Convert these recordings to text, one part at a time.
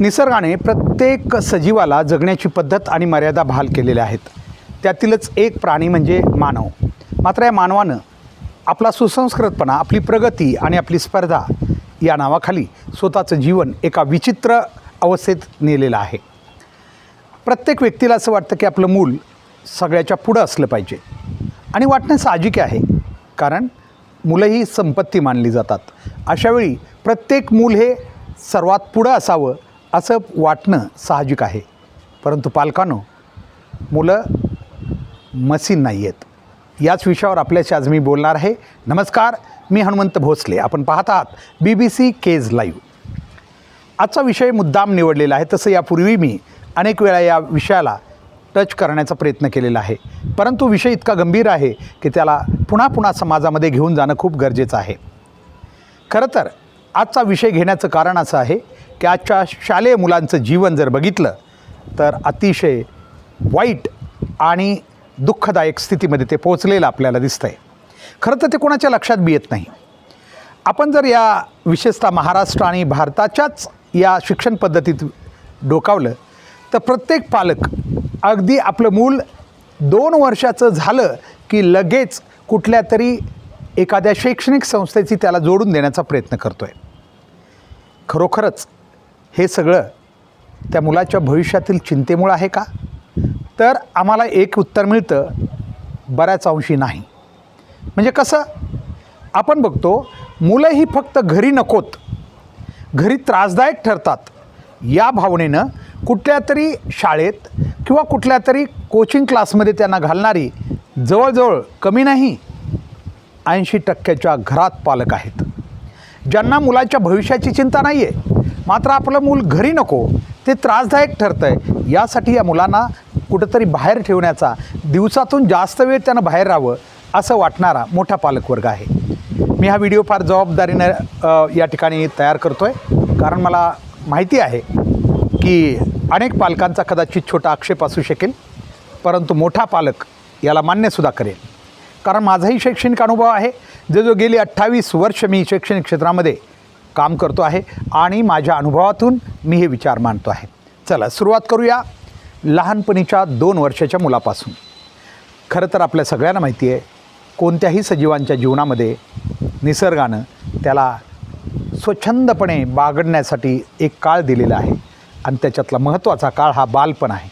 निसर्गाने प्रत्येक सजीवाला जगण्याची पद्धत आणि मर्यादा बहाल केलेल्या आहेत. त्यातीलच एक प्राणी म्हणजे मानव. मात्र या मानवानं आपला सुसंस्कृतपणा आपली प्रगती आणि आपली स्पर्धा या नावाखाली स्वतःचं जीवन एका विचित्र अवस्थेत नेलेलं आहे. प्रत्येक व्यक्तीला असं वाटतं की आपलं मूल सगळ्याच्या पुढं असलं पाहिजे. आणि वाटणं साहजिक आहे कारण मुलं ही संपत्ती मानली जातात. अशावेळी प्रत्येक मूल हे सर्वात पुढं असावं असं वाटणं साहजिक आहे. परंतु पालकांनो मुलं मसीन नाही आहेत. याच विषयावर आपल्याशी आज मी बोलणार आहे. नमस्कार मी हनुमंत भोसले. आपण पाहत आहात B B C Kej live आजचा विषय मुद्दाम निवडलेला आहे. तसं यापूर्वी मी अनेक वेळा या विषयाला टच करण्याचा प्रयत्न केलेला आहे. परंतु विषय इतका गंभीर आहे की त्याला पुन्हा पुन्हा समाजामध्ये घेऊन जाणं खूप गरजेचं आहे. खरं तर आजचा विषय घेण्याचं कारण असं आहे त्याच्या शालेय मुलांचं जीवन जर बघितलं तर अतिशय वाईट आणि दुःखदायक स्थितीमध्ये ते पोचलेलं आपल्याला दिसतं आहे खरं तर ते कोणाच्या लक्षात बी येत नाही. आपण जर या विशेषतः महाराष्ट्र आणि भारताच्याच या शिक्षण पद्धतीत डोकावलं तर प्रत्येक पालक अगदी आपलं मूल दोन वर्षाचं झालं की लगेच कुठल्या तरी एखाद्या शैक्षणिक संस्थेची त्याला जोडून देण्याचा प्रयत्न करतो आहे खरोखरच हे सगळं त्या मुलाच्या भविष्यातील चिंतेमुळं आहे का? तर आम्हाला एक उत्तर मिळतं बऱ्याच अंशी नाही. म्हणजे कसं? आपण बघतो मुलं ही फक्त घरी नकोत घरी त्रासदायक ठरतात. या भावनेनं कुठल्या तरी शाळेत किंवा कुठल्या तरी कोचिंग क्लासमध्ये त्यांना घालणारी जवळजवळ कमी नाही ऐंशी टक्क्याच्या घरात पालक आहेत. ज्यांना मुलाच्या भविष्याची चिंता नाही आहे मात्र आपलं मूल घरी नको ते त्रासदायक ठरतं आहे यासाठी या मुलांना कुठंतरी बाहेर ठेवण्याचा दिवसातून जास्त वेळ त्यांना बाहेर राहावं असं वाटणारा मोठा पालकवर्ग आहे. मी हा व्हिडिओ फार जबाबदारीनं या ठिकाणी तयार करतो आहे कारण मला माहिती आहे की अनेक पालकांचा कदाचित छोटा आक्षेप असू शकेल परंतु मोठा पालक याला मान्यसुद्धा करेल. कारण माझाही शैक्षणिक अनुभव आहे. जे जो गेली अठ्ठावीस वर्ष मी शैक्षणिक क्षेत्रामध्ये काम करतो आहे आणि माझ्या अनुभवातून मी हे विचार मांडतो आहे. चला सुरुवात करूया लहानपणीच्या दोन वर्षाच्या मुलापासून. खरं तर आपल्या सगळ्यांना माहिती आहे कोणत्याही सजीवांच्या जीवनामध्ये निसर्गानं त्याला स्वच्छंदपणे बागडण्यासाठी एक काळ दिलेला आहे आणि त्याच्यातला महत्त्वाचा काळ हा बालपण आहे.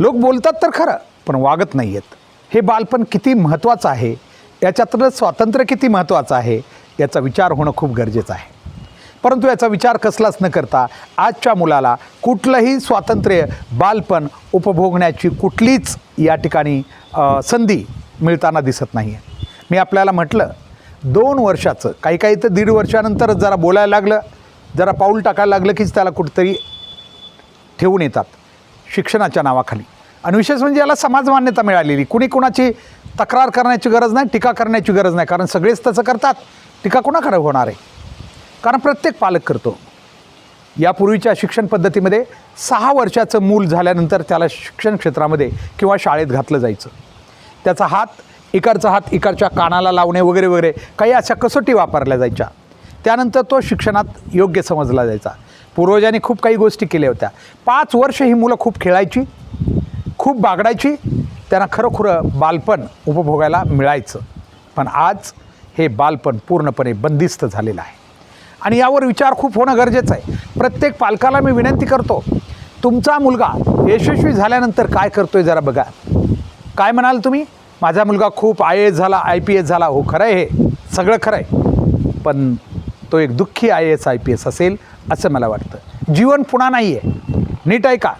लोक बोलतात तर खरं पण वागत नाही आहेत हे बालपण किती महत्त्वाचं आहे याच्यातलं स्वातंत्र्य किती महत्त्वाचं आहे याचा विचार होणं खूप गरजेचं आहे. परंतु याचा विचार कसलाच न करता आजच्या मुलाला कुठलंही स्वातंत्र्य बालपण उपभोगण्याची कुठलीच या ठिकाणी संधी मिळताना दिसत नाही आहे मी आपल्याला म्हटलं दोन वर्षाचं काही काही तर दीड वर्षानंतरच जरा बोलायला लागलं जरा पाऊल टाकायला लागलं कीच त्याला कुठंतरी ठेवून येतात शिक्षणाच्या नावाखाली. आणि विशेष म्हणजे याला समाज मान्यता मिळालेली. कुणी कुणाची तक्रार करण्याची गरज नाही टीका करण्याची गरज नाही. कारण सगळेच तसं करतात. टीका कोणाकडे होणार आहे? कारण प्रत्येक पालक करतो. यापूर्वीच्या शिक्षण पद्धतीमध्ये सहा वर्षाचं मूल झाल्यानंतर त्याला शिक्षण क्षेत्रामध्ये किंवा शाळेत घातलं जायचं. त्याचा हात इकडचा हात इकडच्या कानाला लावणे वगैरे वगैरे काही अशा कसोटी वापरल्या जायच्या. त्यानंतर तो शिक्षणात योग्य समजला जायचा. पूर्वजांनी खूप काही गोष्टी केल्या होत्या. पाच वर्ष ही मुलं खूप खेळायची खूप बागडायची त्यांना खरोखरं बालपण उपभोगायला मिळायचं. पण आज हे बालपण पूर्णपणे बंदिस्त झालेलं आहे. आणि यावर विचार खूप होणं गरजेचं आहे. प्रत्येक पालकाला मी विनंती करतो तुमचा मुलगा यशस्वी झाल्यानंतर काय करतोय जरा बघा. काय म्हणाल तुम्ही? माझा मुलगा खूप आय एस झाला आय पी एस झाला. हो खरं आहे हे. सगळं खरं आहे. पण तो एक दुःखी I S I P S असेल असं मला वाटतं. जीवन पुन्हा नाही आहे नीट आहे का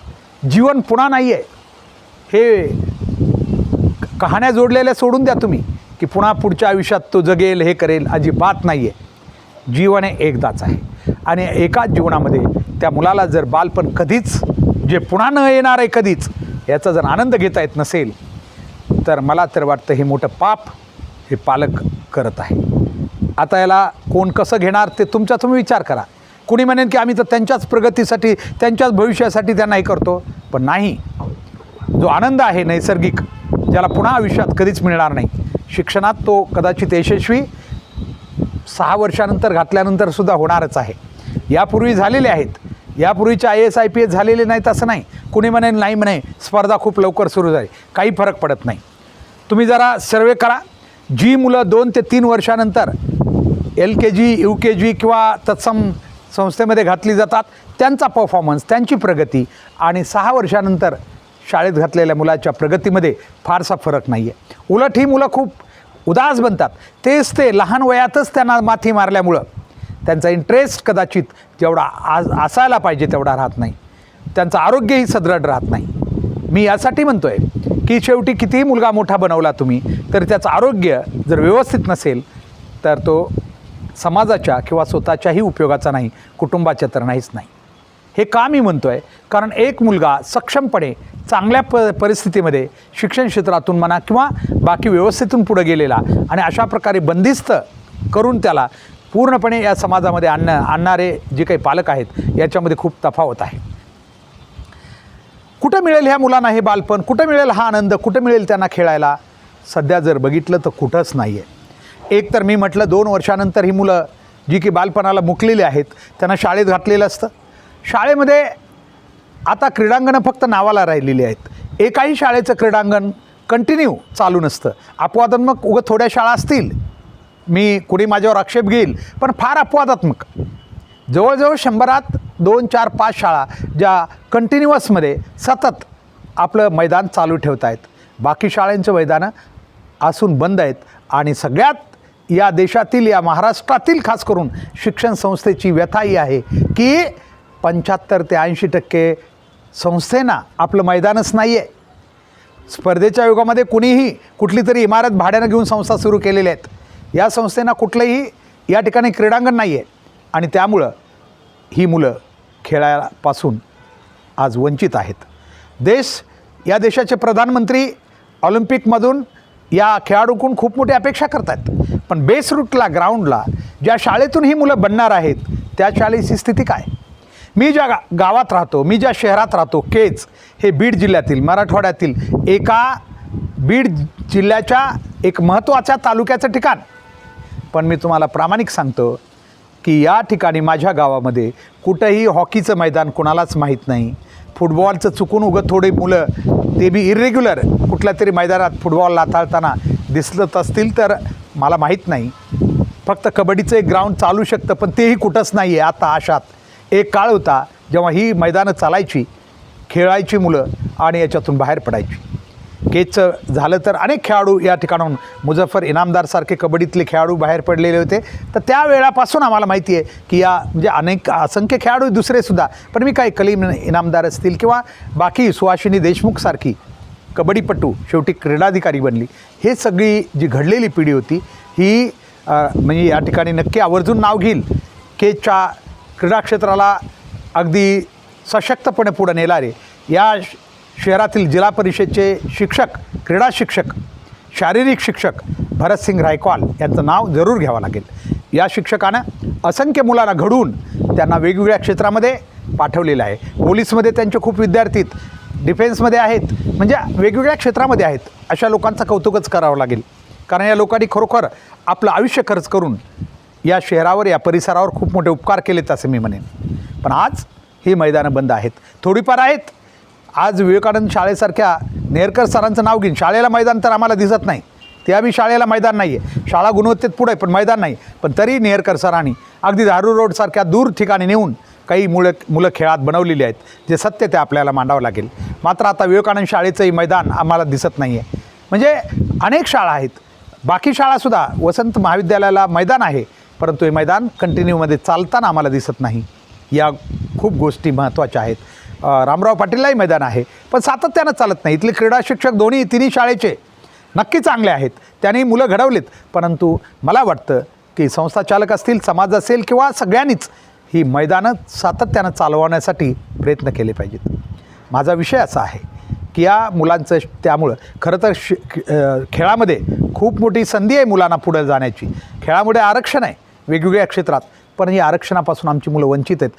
जीवन पुन्हा नाही आहे हे कहाण्या जोडलेल्या सोडून द्या तुम्ही की पुन्हा पुढच्या आयुष्यात तो जगेल हे करेल अजिबात नाही आहे जीवन हे एकदाच आहे. आणि एकाच जीवनामध्ये त्या मुलाला जर बालपण कधीच जे पुन्हा न येणार आहे कधीच याचा जर आनंद घेता येत नसेल तर मला तर वाटतं हे मोठं पाप हे पालक करत आहे. आता याला कोण कसं घेणार ते तुमचा तुम्ही विचार करा. कुणी म्हणेन की आम्ही तर त्यांच्याच प्रगतीसाठी त्यांच्याच भविष्यासाठी त्यांना हे करतो. पण नाही. जो आनंद आहे नैसर्गिक ज्याला पुन्हा आयुष्यात कधीच मिळणार नाही. शिक्षणात तो कदाचित यशस्वी सहा वर्षानंतर घातल्यानंतर सुद्धा होणारच आहे. यापूर्वी झालेले आहेत. यापूर्वीचे I S I P S झालेले नाहीत असं नाही. कुणी म्हणेन नाही म्हणे स्पर्धा खूप लवकर सुरू झाली. काही फरक पडत नाही. तुम्ही जरा सर्वे करा. जी मुलं दोन ते तीन वर्षानंतर एल के जी यू के जी किंवा तत्सम संस्थेमध्ये घातली जातात. त्यांचा परफॉर्मन्स त्यांची प्रगती आणि सहा वर्षानंतर शाळेत घातलेल्या मुलाच्या प्रगतीमध्ये फारसा फरक नाही आहे उलट ही मुलं खूप उदास बनतात. तेच ते लहान वयातच त्यांना माथी मारल्यामुळं त्यांचा इंटरेस्ट कदाचित जेवढा आज असायला पाहिजे तेवढा राहत नाही. त्यांचं आरोग्यही सदृढ राहत नाही. मी यासाठी म्हणतो आहे की शेवटी कितीही मुलगा मोठा बनवला तुम्ही तर त्याचं आरोग्य जर व्यवस्थित नसेल तर तो समाजाच्या किंवा स्वतःच्याही उपयोगाचा नाही कुटुंबाच्या तर नाहीच नाही. हे का मी म्हणतो आहे कारण एक मुलगा सक्षमपणे चांगल्या प परिस्थितीमध्ये शिक्षण क्षेत्रातून म्हणा किंवा बाकी व्यवस्थेतून पुढे गेलेला आणि अशा प्रकारे बंदिस्त करून त्याला पूर्णपणे या समाजामध्ये आणणं आणणारे जे काही पालक आहेत याच्यामध्ये खूप तफावत आहे. कुठं मिळेल ह्या मुलांना हे बालपण? कुठं मिळेल हा आनंद? कुठं मिळेल त्यांना खेळायला? सध्या जर बघितलं तर कुठंच नाही आहे एक तर मी म्हटलं दोन वर्षानंतर ही मुलं जी की बालपणाला मुकलेली आहेत त्यांना शाळेत घातलेलं असतं. शाळेमध्ये आता क्रीडांगणं फक्त नावाला राहिलेली आहेत. एकाही शाळेचं क्रीडांगण कंटिन्यू चालू नसतं. अपवादात्मक उगं थोड्या शाळा असतील. मी कुणी माझ्यावर आक्षेप घेईल पण फार अपवादात्मक. जवळजवळ शंभरात दोन चार पाच शाळा ज्या कंटिन्युअसमध्ये सतत आपलं मैदान चालू ठेवत आहेत बाकी शाळांचं मैदानं असून बंद आहेत आणि सगळ्यात या देशातील या महाराष्ट्रातील खास करून शिक्षण संस्थेची व्यथा ही आहे की पंच्याहत्तर ते ऐंशी टक्के संस्थेना आपलं मैदानच नाही आहे स्पर्धेच्या युगामध्ये कुणीही कुठली तरी इमारत भाड्यानं घेऊन संस्था सुरू केलेल्या आहेत. या संस्थेना कुठलंही या ठिकाणी क्रीडांगण नाही आहे आणि त्यामुळं ही मुलं खेळापासून आज वंचित आहेत. देश या देशाचे प्रधानमंत्री ऑलिम्पिकमधून या खेळाडूकडून खूप मोठी अपेक्षा करतात पण बेस रूटला ग्राउंडला ज्या शाळेतून ही मुलं बनणार आहेत त्या शाळेची स्थिती काय? मी ज्या गा गावात राहतो मी ज्या शहरात राहतो केज हे बीड जिल्ह्यातील मराठवाड्यातील एका बीड जिल्ह्याच्या एक महत्त्वाच्या तालुक्याचं ठिकाण. पण मी तुम्हाला प्रामाणिक सांगतो की या ठिकाणी माझ्या गावामध्ये कुठंही हॉकीचं मैदान कोणालाच माहीत नाही. फुटबॉलचं चुकून उगं थोडे मुलं ते बी इरेग्युलर कुठल्या तरी मैदानात फुटबॉल लाथाळताना दिसलं असतील तर मला माहीत नाही. फक्त कबड्डीचं एक ग्राउंड चालू शकतं पण तेही कुठंच नाही आहे आता आशात. एक काळ होता जेव्हा ही मैदानं चालायची खेळायची मुलं आणि याच्यातून बाहेर पडायची. केजचं झालं तर अनेक खेळाडू या ठिकाणाहून मुझफ्फर इनामदारसारखे कबड्डीतले खेळाडू बाहेर पडलेले होते. तर त्या वेळापासून आम्हाला माहिती आहे की या म्हणजे अनेक असंख्य खेळाडू दुसरेसुद्धा पण मी काय कलीम इनामदार असतील किंवा बाकी सुहाशिनी देशमुखसारखी कबड्डीपटू शेवटी क्रीडाधिकारी बनली. हे सगळी जी घडलेली पिढी होती ही म्हणजे या ठिकाणी नक्की आवर्जून नाव घेईल केच्या क्रीडा क्षेत्राला अगदी सशक्तपणे पुढे नेणारे या श- शहरातील जिल्हा परिषदचे शिक्षक क्रीडा शिक्षक शारीरिक शिक्षक भरतसिंग रायकवाल यांचं नाव जरूर घ्यावं लागेल. या शिक्षकानं असंख्य मुलांना घडवून त्यांना वेगवेगळ्या क्षेत्रामध्ये पाठवलेलं आहे. पोलीसमध्ये त्यांचे खूप विद्यार्थी डिफेन्समध्ये आहेत म्हणजे वेगवेगळ्या क्षेत्रामध्ये आहेत अशा लोकांचं कौतुकच करावं लागेल. कारण या लोकांनी खरोखर आपलं आयुष्य खर्च करून या शहरावर या परिसरावर खूप मोठे उपकार केलेत असं मी म्हणेन. पण आज ही मैदानं बंद आहेत. थोडीफार आहेत. आज विवेकानंद शाळेसारख्या नेरकर सरांचं नाव घेईन. शाळेला मैदान तर आम्हाला दिसत नाही. त्या बी शाळेला मैदान नाही आहे शाळा गुणवत्तेत पुढे आहे, पण मैदान नाही. पण तरी नेरकर सरांनी अगदी दारू रोडसारख्या दूर ठिकाणी नेऊन काही मुलं मुलं खेळात बनवलेली आहेत जे सत्य ते आपल्याला मांडावं लागेल. मात्र आता विवेकानंद शाळेचंही मैदान आम्हाला दिसत नाही आहे म्हणजे अनेक शाळा आहेत. बाकी शाळासुद्धा वसंत महाविद्यालयाला मैदान आहे परंतु हे मैदान कंटिन्यूमध्ये चालताना आम्हाला दिसत नाही. या खूप गोष्टी महत्त्वाच्या आहेत. रामराव पाटीललाही मैदान आहे पण सातत्यानं चालत नाही. इथले क्रीडा शिक्षक दोन्ही तिन्ही शाळेचे नक्की चांगले आहेत. त्यांनी मुलं घडवलीत परंतु मला वाटतं की संस्था चालक असतील समाज असेल किंवा सगळ्यांनीच ही मैदानं सातत्यानं चालवण्यासाठी प्रयत्न केले पाहिजेत. माझा विषय असा आहे की या मुलांचं श- त्यामुळं खरं तर श खेळामध्ये खूप मोठी संधी आहे मुलांना पुढे जाण्याची. खेळामुळे आरक्षण आहे वेगवेगळ्या क्षेत्रात पण या आरक्षणापासून आमची मुलं वंचित आहेत.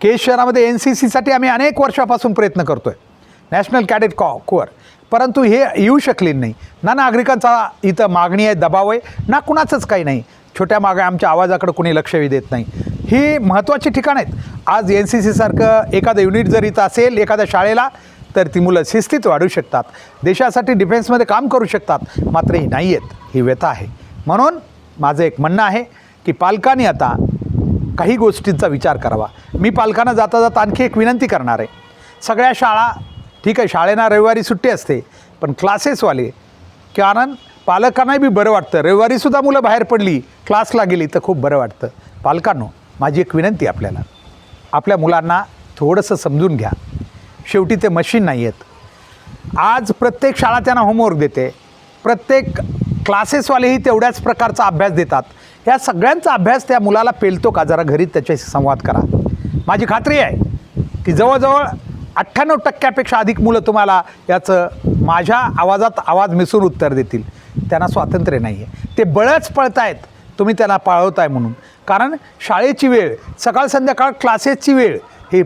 केस शहरामध्ये एन सी सीसाठी आम्ही अनेक वर्षापासून प्रयत्न करतो आहे नॅशनल कॅडेट कॉ कोअर परंतु हे येऊ शकले नाही. ना नागरिकांचा इथं मागणी आहे दबाव आहे ना कुणाचंच काही नाही. छोट्या मागे आमच्या आवाजाकडे कोणी लक्षही देत नाही. ही महत्त्वाची ठिकाणं आहेत. आज एन सी सीसारखं एखादं युनिट जर इथं असेल एखाद्या शाळेला तर ती मुलं शिस्तीत वाढू शकतात. देशासाठी डिफेन्समध्ये काम करू शकतात. मात्र ही नाही आहेत. ही व्यथा आहे. म्हणून माझं एक म्हणणं आहे की पालकांनी आता काही गोष्टींचा विचार करावा. मी पालकांना जाता जाता आणखी एक विनंती करणार आहे. सगळ्या शाळा ठीक आहे शाळेना रविवारी सुट्टी असते पण क्लासेसवाले कारण पालकांनाही बी बरं वाटतं. रविवारीसुद्धा मुलं बाहेर पडली क्लासला गेली तर खूप बरं वाटतं. पालकांनो माझी एक विनंती आपल्याला. आपल्या मुलांना थोडंसं समजून घ्या. शेवटी ते मशीन नाही आहेत. आज प्रत्येक शाळा त्यांना होमवर्क देते. प्रत्येक क्लासेसवालेही तेवढ्याच प्रकारचा अभ्यास देतात. या सगळ्यांचा अभ्यास त्या मुलाला पेलतो का? जरा घरी त्याच्याशी संवाद करा. माझी खात्री आहे की जवळजवळ अठ्ठ्याण्णव टक्क्यापेक्षा अधिक मुलं तुम्हाला याचं माझ्या आवाजात आवाज मिसळून उत्तर देतील. त्यांना स्वातंत्र्य नाही आहे ते बळच पळतायत. तुम्ही त्यांना पाळवताय म्हणून. कारण शाळेची वेळ सकाळ संध्याकाळ क्लासेसची वेळ हे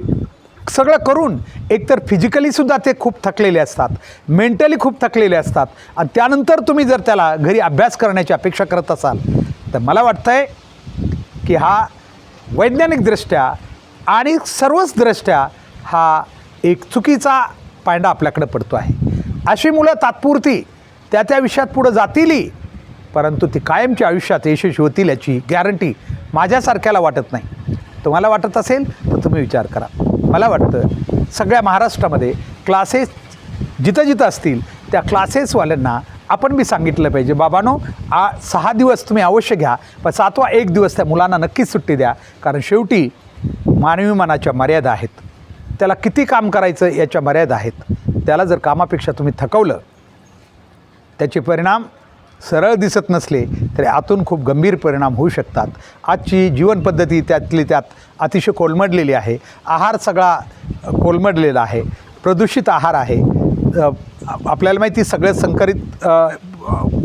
सगळं करून एकतर फिजिकलीसुद्धा ते खूप थकलेले असतात मेंटली खूप थकलेले असतात. आणि त्यानंतर तुम्ही जर त्याला घरी अभ्यास करण्याची अपेक्षा करत असाल तर मला वाटतं आहे की हा वैज्ञानिकदृष्ट्या आणि सर्वच दृष्ट्या हा एक चुकीचा पायंडा आपल्याकडे पडतो आहे. अशी मुलं तात्पुरती त्या त्या विषयात पुढं जातीलही परंतु ती कायमच्या आयुष्यात यशस्वी होतील याची गॅरंटी माझ्यासारख्याला वाटत नाही. तुम्हाला वाटत असेल तर तुम्ही विचार करा. मला वाटतं सगळ्या महाराष्ट्रामध्ये क्लासेस जिथं जिथं असतील त्या क्लासेसवाल्यांना आपण बी सांगितलं पाहिजे बाबानो आ सहा दिवस तुम्ही अवश्य घ्या पण सातवा एक दिवस त्या मुलांना नक्कीच सुट्टी द्या कारण शेवटी मानवी मनाच्या मर्यादा आहेत. त्याला किती काम करायचं याच्या मर्यादा आहेत. त्याला जर कामापेक्षा तुम्ही थकवलं त्याचे परिणाम सरळ दिसत नसले तरी आतून खूप गंभीर परिणाम होऊ शकतात. आजची जीवनपद्धती त्यातली त्यात अतिशय कोलमडलेली आहे. आहार सगळा कोलमडलेला आहे. प्रदूषित आहार आहे. आपल्याला माहिती सगळं संकरित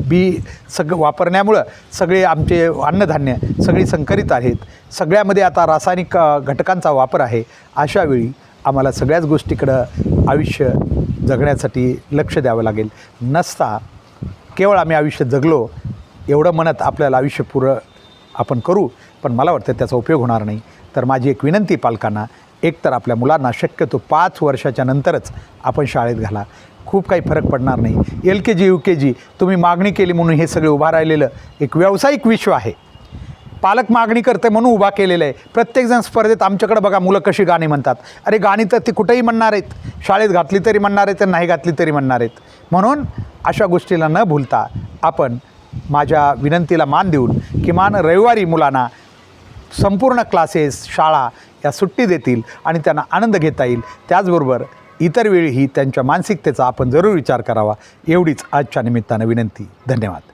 बी सग वापरण्यामुळं सगळे आमचे अन्नधान्य सगळी संकरित आहेत. सगळ्यामध्ये आता रासायनिक घटकांचा वापर आहे. अशावेळी आम्हाला सगळ्याच गोष्टीकडं आयुष्य जगण्यासाठी लक्ष द्यावं लागेल. नसता केवळ आम्ही आयुष्य जगलो एवढं म्हणत आपल्याला आयुष्य पुरं आपण करू पण मला वाटतं त्याचा उपयोग होणार नाही. तर माझी एक विनंती पालकांना एकतर आपल्या मुलांना शक्यतो पाच वर्षाच्या नंतरच आपण शाळेत घाला. खूप काही फरक पडणार नाही. एल के जी यू के जी तुम्ही मागणी केली म्हणून हे सगळे उभा राहिलेलं एक व्यावसायिक विश्व आहे. पालक मागणी करते म्हणून उभा केलेलं आहे. प्रत्येकजण स्पर्धेत आमच्याकडे बघा मुलं कशी गाणी म्हणतात. अरे गाणी तर ती कुठेही म्हणणार आहेत. शाळेत घातली तरी म्हणणार आहेत आणि नाही घातली तरी म्हणणार आहेत. म्हणून अशा गोष्टीला न भूलता आपण माझ्या विनंतीला मान देऊन किमान रविवारी मुलांना संपूर्ण क्लासेस शाळा या सुट्टी देतील आणि त्यांना आनंद घेता येईल. त्याचबरोबर इतर वेळीही त्यांच्या मानसिकतेचा आपण जरूर विचार करावा. एवढीच आजच्या निमित्तानं विनंती. धन्यवाद.